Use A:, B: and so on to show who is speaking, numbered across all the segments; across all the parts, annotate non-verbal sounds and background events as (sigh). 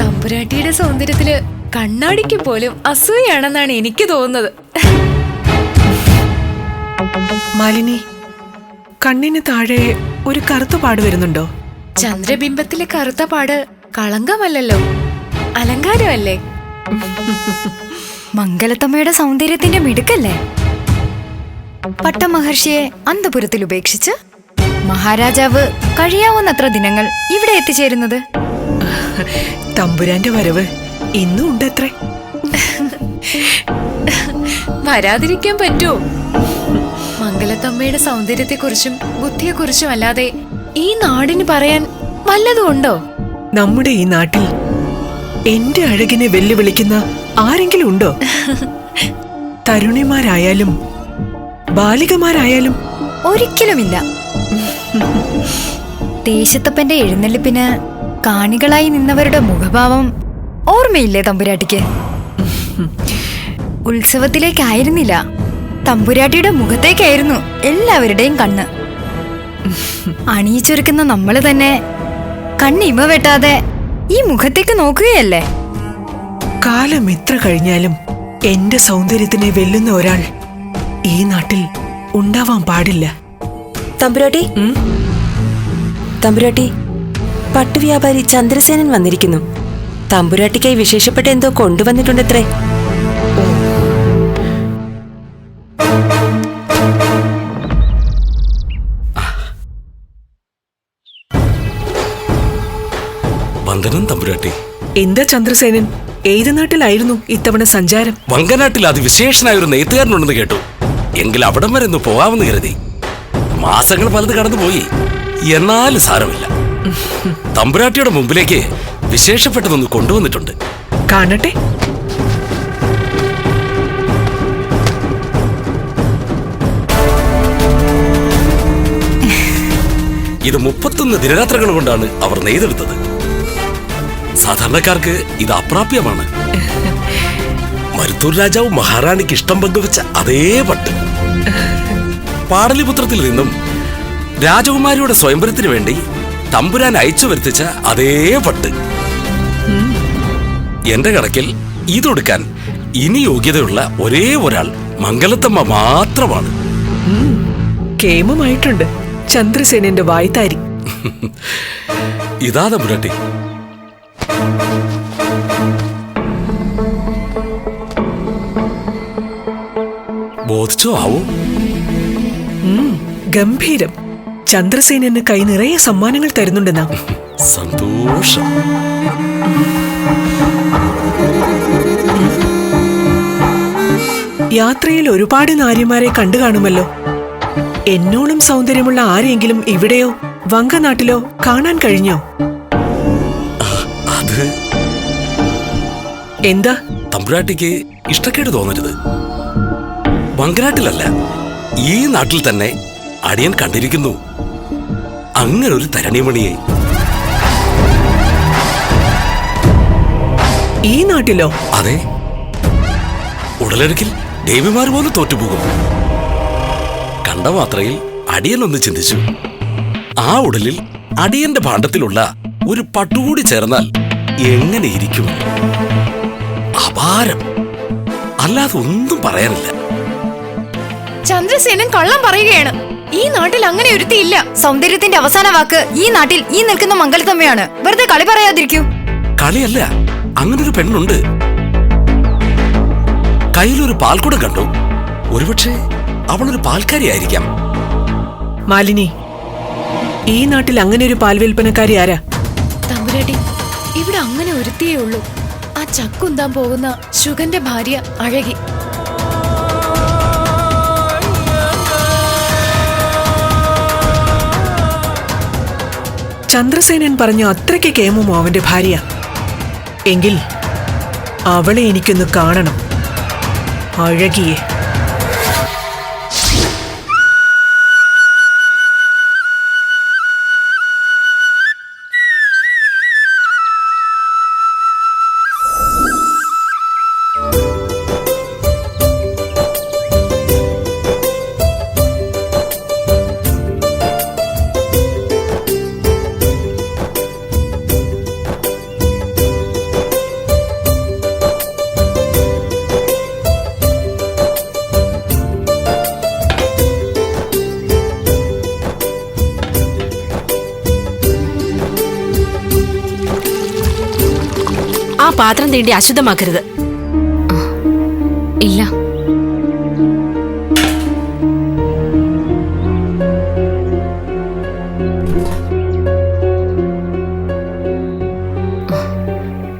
A: തമ്പുരാട്ടിയുടെ സൗന്ദര്യത്തിൽ കണ്ണാടിക്ക് പോലും അസൂയാണെന്നാണ് എനിക്ക് തോന്നുന്നത്.
B: മാലിനി കണ്ണിന് താഴെ ഒരു കറുത്ത പാട് വരുന്നുണ്ടോ?
A: ചന്ദ്രബിംബത്തിലെ കറുത്ത പാട് കളങ്കമല്ലല്ലോ അലങ്കാരമല്ലേ?
C: മംഗലത്തമ്മയുടെ സൗന്ദര്യത്തിന്റെ മിടുക്കല്ലേ? പട്ടമഹർഷിയെ അന്തപുരത്തിൽ ഉപേക്ഷിച്ച് മഹാരാജാവ് കഴിയാവുന്നത്ര ദിനങ്ങൾ ഇവിടെ എത്തിച്ചേരുന്നത്?
B: തമ്പുരാന്റെ വരവ് ഇന്നും ഉണ്ടത്രേ.
A: വരാതിരിക്കാൻ പറ്റുമോ മംഗലത്തമ്മയുടെ സൗന്ദര്യത്തെക്കുറിച്ചും ബുദ്ധിയെക്കുറിച്ചും അല്ലാതെ ഈ നാടിന് പറയാൻ വല്ലതും ഉണ്ടോ?
B: നമ്മുടെ ഈ നാട്ടിൽ എന്റെ അഴകിനെ വെല്ലുവിളിക്കുന്ന ആരെങ്കിലും ഉണ്ടോ? (laughs) തരുണിമാരായാലും ബാലികമാരായാലും
C: ഒരിക്കലുമില്ല. ദേശത്തപ്പന്റെ എഴുന്നള്ളിപ്പിന് കാണികളായി നിന്നവരുടെ മുഖഭാവം ഓർമ്മയില്ലേ തമ്പുരാട്ടിക്ക്? ഉത്സവത്തിലേക്കായിരുന്നില്ല. തമ്പുരാട്ടിയുടെ മുഖത്തേക്കായിരുന്നു എല്ലാവരുടെയും കണ്ണ്. അണിയിച്ചൊരുക്കുന്ന നമ്മൾ തന്നെ കണ്ണിമ വെട്ടാതെ ഈ മുഖത്തേക്ക് നോക്കുകയല്ലേ?
B: കാലം എത്ര കഴിഞ്ഞാലും എന്റെ സൗന്ദര്യത്തിനെ വെല്ലുന്ന ഒരാൾ ഈ നാട്ടിൽ ഉണ്ടാവാൻ പാടില്ല.
D: തമ്പുരാട്ടി? തമ്പുരാട്ടി പട്ടുവ്യാപാരി ചന്ദ്രസേനൻ വന്നിരിക്കുന്നു. തമ്പുരാട്ടിക്കായി വിശേഷപ്പെട്ട എന്തോ കൊണ്ടുവന്നിട്ടുണ്ടത്രേ.
E: വന്ദനം തമ്പുരാട്ടി.
B: എന്താ ചന്ദ്രസേനൻ? ഏത് നാട്ടിലായിരുന്നു ഇത്തവണ സഞ്ചാരം?
E: വങ്കനാട്ടിൽ അതിവിശേഷനായ ഒരു നെയ്ത്തുകാരനുണ്ടെന്ന് കേട്ടു. എങ്കിൽ അവിടം വരെ ഒന്ന് പോവാമെന്ന് കരുതി. മാസങ്ങൾ പലത് കടന്നുപോയി. എന്നാലും സാരമില്ല. തമ്പുരാട്ടിയുടെ മുമ്പിലേക്ക് വിശേഷപ്പെട്ടതൊന്ന് കൊണ്ടുവന്നിട്ടുണ്ട്.
B: കാണട്ടെ.
E: ഇത് മുപ്പത്തൊന്ന് ദിനരാത്രങ്ങൾ കൊണ്ടാണ് അവർ നെയ്തെടുത്തത്. സാധാരണക്കാർക്ക് ഇത് അപ്രാപ്യമാണ്. മരുത്തൂർ രാജാവ് മഹാറാണിക്ക് ഇഷ്ടം പങ്കുവെച്ച അതേ പട്ട്. പാടലിപുത്രത്തിൽ നിന്നും രാജകുമാരിയുടെ സ്വയംവരത്തിന് വേണ്ടി തമ്പുരാൻ അയച്ചു വരുത്തിച്ച അതേ പട്ട്. എന്റെ കണക്കിൽ ഇതൊടുക്കാൻ ഇനി യോഗ്യതയുള്ള ഒരേ ഒരാൾ മംഗലത്തമ്മ മാത്രമാണ്.
B: കേമമായിട്ടുണ്ട്. ചന്ദ്രസേനന്റെ വായ്ത്താരി.
E: ഇതാ തമ്പുരാട്ടി. ബോധിച്ചോ ആവോ
B: ഗംഭീരം. ചന്ദ്രസേനന് കൈ നിറയെ സമ്മാനങ്ങൾ തരുന്നുണ്ടെന്നാ.
E: സന്തോഷം.
B: യാത്രയിൽ ഒരുപാട് നാര്യമാരെ കണ്ടു കാണുമല്ലോ. എന്നോളം സൗന്ദര്യമുള്ള ആരെങ്കിലും ഇവിടെയോ വങ്കനാട്ടിലോ കാണാൻ കഴിഞ്ഞോ?
E: അത്
B: എന്താ?
E: തമ്പുരാട്ടിക്ക് ഇഷ്ടക്കേട് തോന്നരുത്. വങ്കനാട്ടിലല്ല ഈ നാട്ടിൽ തന്നെ അടിയൻ കണ്ടിരിക്കുന്നു. അങ്ങനെ ഒരു തരണിമണിയെ.
B: ഈ നാട്ടിലോ?
E: അതെ. ഉടലെടുക്കിൽ ദേവിമാർ പോലും തോറ്റുപോകും. കണ്ട മാത്രയിൽ അടിയൻ ഒന്ന് ചിന്തിച്ചു. ആ ഉടലിൽ അടിയന്റെ ഭാണ്ഡത്തിലുള്ള ഒരു പട്ടുകൂടി ചേർന്നാൽ എങ്ങനെ ഇരിക്കും? അപാരം. അല്ലാതെ ഒന്നും പറയാനില്ല.
A: ചന്ദ്രസേനൻ കള്ളം പറയുകയാണ്. ഈ നാട്ടിൽ അങ്ങനെ ഒരുത്തിയില്ല.
C: സൗന്ദര്യത്തിന്റെ അവസാന വാക്ക് ഈ നാട്ടിൽ ഈ നിൽക്കുന്ന മംഗലത്തമ്മയാണ്. വെറുതെ കളി പറയാതിരിക്കൂ.
E: കളിയല്ല അങ്ങനൊരു പെണ്ണുണ്ട്. കയ്യിലൊരു പാൽക്കുടം കണ്ടു. ഒരുപക്ഷെ അവളൊരു പാൽക്കാരിയായിരിക്കാം.
B: മാലിനി ഈ നാട്ടിൽ അങ്ങനെ ഒരു പാൽ വിൽപ്പനക്കാരി ആരാ?
A: തമ്പുരാട്ടി ഇവിടെ അങ്ങനെ ഒരുത്തിയേ ഉള്ളൂ. ആ ചക്കുന്താൻ പോകുന്ന ശുഗന്റെ ഭാര്യ അഴകി.
B: ചന്ദ്രസേനൻ പറഞ്ഞു അത്രയ്ക്ക് കേമുമോ അവന്റെ ഭാര്യ. എങ്കിൽ അവളെ എനിക്കൊന്ന് കാണണം. അഴകിയെ.
F: പാത്രം തീണ്ടി അശുദ്ധമാക്കരുത്.
C: ഇല്ല.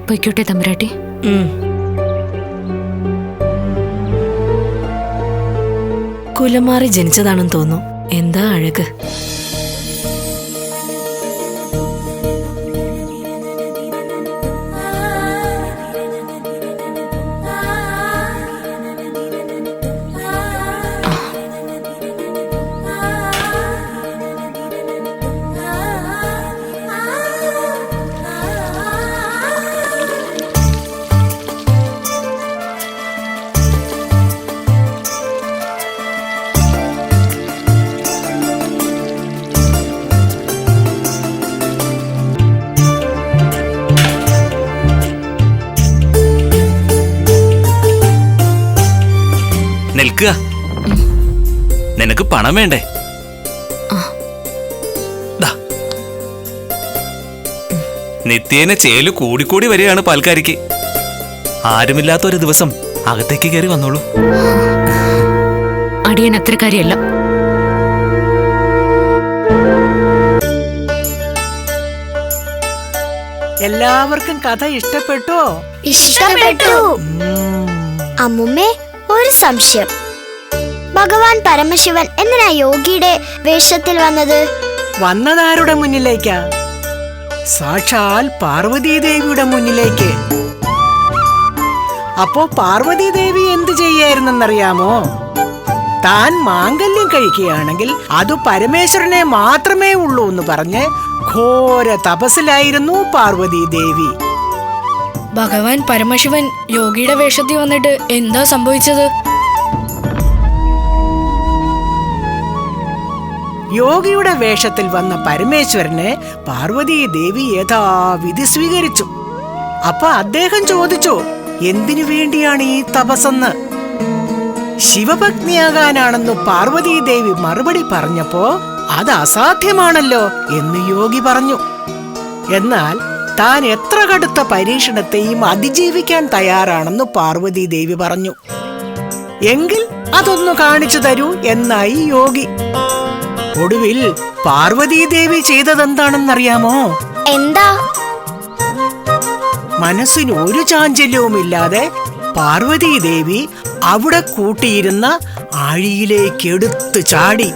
C: പൊയ്ക്കോട്ടെ തമ്പുരാട്ടി.
F: കുലമാറി ജനിച്ചതാണെന്ന് തോന്നുന്നു. എന്താ അഴക്?
G: നിനക്ക് പണം വേണ്ടേ? ദാ. നിത്യേന ചേൽ കൂടിക്കൂടി വരികയാണ് പാൽക്കാരിക്ക്. ആരുമില്ലാത്ത ഒരു ദിവസം അകത്തേക്ക് കയറി വന്നോളൂ.
C: അടിയൻ അത്രക്കാരിയല്ല
H: എല്ലാവർക്കും കഥ ഇഷ്ടപ്പെട്ടോ?
I: ഇഷ്ടപ്പെട്ടു. അമ്മുമ്മേ ഒരു സംശയം. ഭഗവാൻ പരമശിവൻ എന്തിനാ യോഗിയുടെ വേഷത്തിൽ വന്നത്?
H: വന്നതാരുടെ മുന്നിലേക്കാ? സാക്ഷാൽ പാർവതീദേവിയുടെ മുന്നിലേക്ക്. അപ്പോ പാർവതീദേവി എന്ത് ചെയ്യായിരുന്നെന്നറിയാമോ? താൻ മാംഗല്യം കഴിക്കുകയാണെങ്കിൽ അത് പരമേശ്വരനെ മാത്രമേ ഉള്ളൂ എന്ന് പറഞ്ഞ് ഘോര തപസ്സിലായിരുന്നു പാർവതി ദേവി
A: ഭഗവാൻ പരമശിവൻ യോഗിയുടെ വേഷത്തിൽ വന്നിട്ട് എന്താ സംഭവിച്ചത്?
H: യോഗിയുടെ വേഷത്തിൽ വന്ന പരമേശ്വരനെ പാർവതി ദേവി യഥാവിധി സ്വീകരിച്ചു. അപ്പൊ അദ്ദേഹം ചോദിച്ചു എന്തിനു വേണ്ടിയാണ് ഈ തപസ്സെന്ന്? പാർവതി ദേവി മറുപടി പറഞ്ഞപ്പോ അത് അസാധ്യമാണല്ലോ എന്ന് യോഗി പറഞ്ഞു. എന്നാൽ താൻ എത്ര കടുത്ത പരീക്ഷണത്തെയും അതിജീവിക്കാൻ തയ്യാറാണെന്ന് പാർവതീദേവി പറഞ്ഞു. എങ്കിൽ അതൊന്നു കാണിച്ചു തരൂ എന്നായി യോഗി. ഒടുവിൽ പാർവതീദേവി ചെയ്തതെന്താണെന്നറിയാമോ?
I: എന്താ?
H: മനസ്സിന് ഒരു ചാഞ്ചല്യവുമില്ലാതെ പാർവതീദേവി അവിടെ കൂട്ടിയിരുന്ന ആഴിയിലേക്ക് എടുത്തു ചാടി.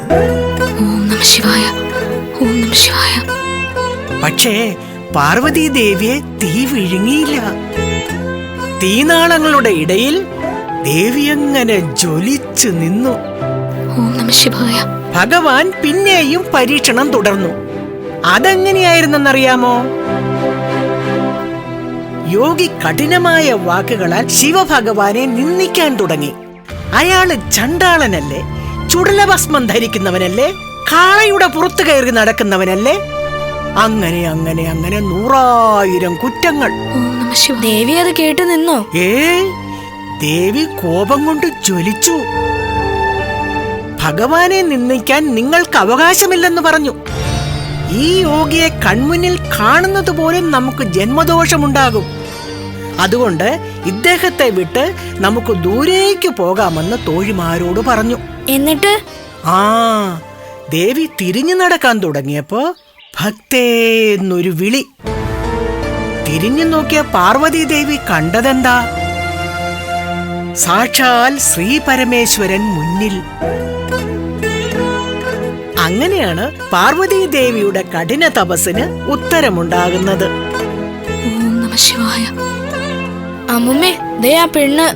H: പക്ഷേ പാർവതീദേവിയെ തീ വിഴുങ്ങിയില്ല. തീനാളങ്ങളുടെ ഇടയിൽ ദേവി അങ്ങനെ ജ്വലിച്ചു നിന്നു?
C: ഓം നമ ശിവായ.
H: ഭഗവാൻ പിന്നെയും പരീക്ഷണം തുടർന്നു. അതെങ്ങനെയായിരുന്നെന്നറിയാമോ? യോഗി കഠിനമായ വാക്കുകളാൽ ശിവഭഗവാനെ നിന്ദിക്കാൻ തുടങ്ങി. അയാൾ ചണ്ടാളനല്ലേ ചുടലഭസ്മം ധരിക്കുന്നവനല്ലേ കാളയുടെ പുറത്തു കയറി നടക്കുന്നവനല്ലേ? അങ്ങനെ അങ്ങനെ അങ്ങനെ നൂറായിരം കുറ്റങ്ങൾ.
A: ദേവി അത് കേട്ടു നിന്നോ?
H: ഏ ദേവി കോപം കൊണ്ട് ജ്വലിച്ചു. ഭഗവാനെ നിന്ദിക്കാൻ നിങ്ങൾക്ക് അവകാശമില്ലെന്ന് പറഞ്ഞു. ഈ യോഗിയെ കൺമുന്നിൽ കാണുന്നത് പോലും നമുക്ക് ജന്മദോഷമുണ്ടാകും. അതുകൊണ്ട് ഇദ്ദേഹത്തെ വിട്ട് നമുക്ക് ദൂരേക്ക് പോകാമെന്ന് തോഴിമാരോട് പറഞ്ഞു.
A: എന്നിട്ട്?
H: ആ ദേവി തിരിഞ്ഞു നടക്കാൻ തുടങ്ങിയപ്പോ ഭക്തേ എന്നൊരു വിളി. തിരിഞ്ഞു നോക്കിയ പാർവതി ദേവി കണ്ടതെന്താ? സാക്ഷാൽ ശ്രീ പരമേശ്വരൻ മുന്നിൽ അങ്ങനെയാണ് പാർവതി ദേവിയുടെ കഠിന തപസ്സിന് ഉത്തരമുണ്ടാകുന്നത്.
C: ഓം നമ
A: പെണ്ണ്.